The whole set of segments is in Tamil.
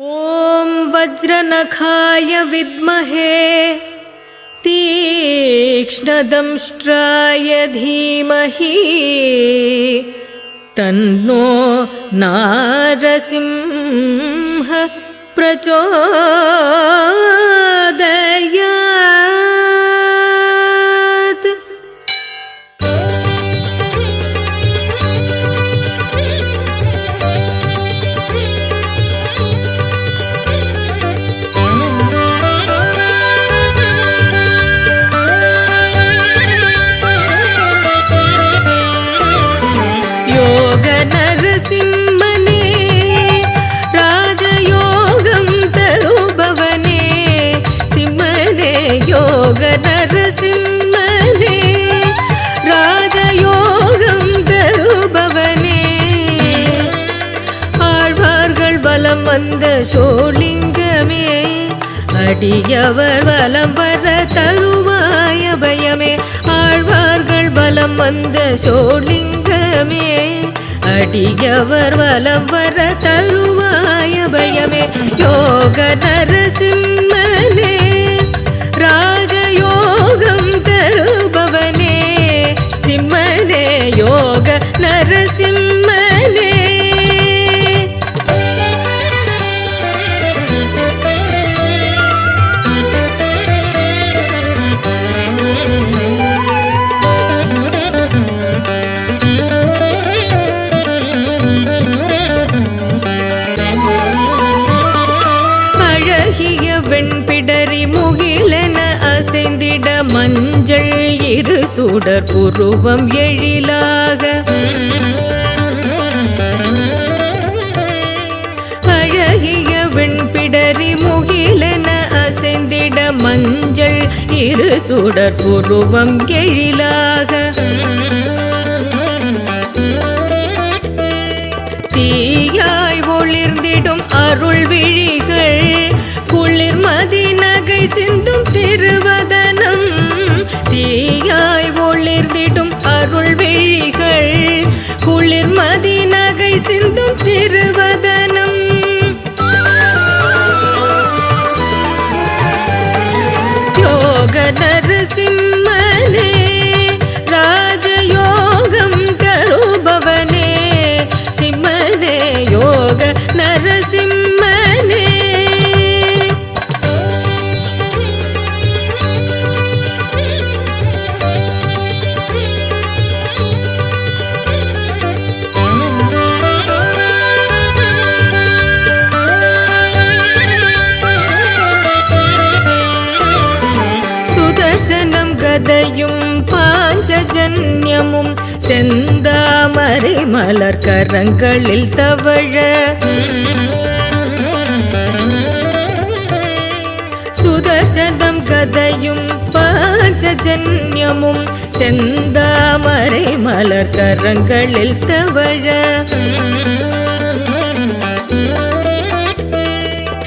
ॐ वज्रनखाय विद्महे तीक्ष्णदंष्ट्राय धीमहि तन्नो नारसिंह प्रचोदयात् வந்த சோலிங்கமே அடியவர் வலம் வர தருவாய பயமே ஆழ்வார்கள் பலம் வந்த சோலிங்கமே அடியவர் வலம் வர தருவாய பயமே யோக நரசிம்மனே முகிலென அசைந்திட மஞ்சள் இரு சுடர் உருவம் எழிலாக. அழகிய வெண்பிடரி முகிலென அசைந்திட மஞ்சள் இரு சுடர் உருவம் எழிலாக. தீயாய் ஒளிர்ந்திடும் அருள் விழி நகை சிந்தும் திருவதனம். தீயாய் ஒளிர்ந்திடும் அருள் விழிகள். குளிர்மதி நகை சிந்தும் திருவதனம். யோக நரசிம்ம கதையும் பாஞ்சஜன்யமும் செந்தாமரை மலர் கரங்களில் தவழ. சுதர்சனம் கதையும் பாஞ்சஜன்யமும் செந்தாமரை மலர் கரங்களில் தவழ.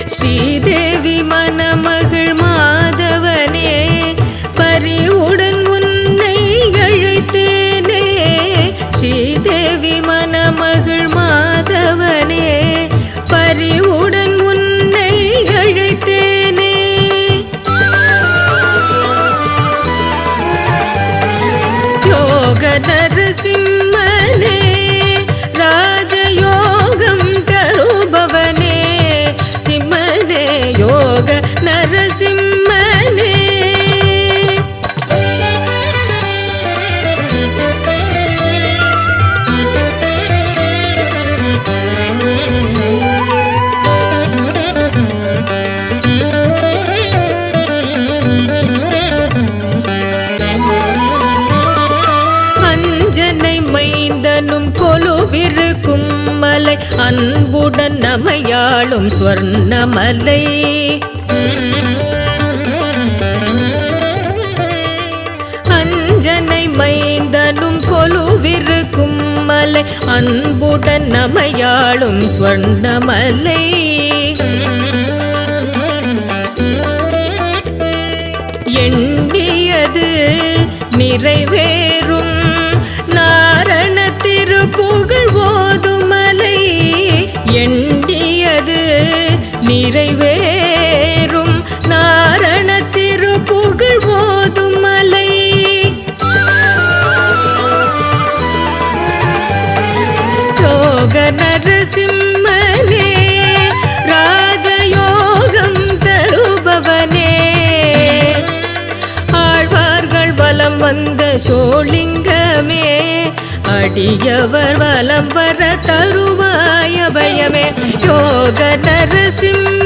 ஸ்ரீதேவி மனம உடன் நமையாளும் ஸ்வர்ணமலை அஞ்சனை மைந்தனும் கொலுவிருக்கும் மலை அன்புடன் நமையாளும் ஸ்வர்ணமலை எண்ணியது நிறைவேறும். நாரண திருப்புக ஓதுமலை அடியவர் வலம் வர தருவாய பயமே யோக நரசிம்ம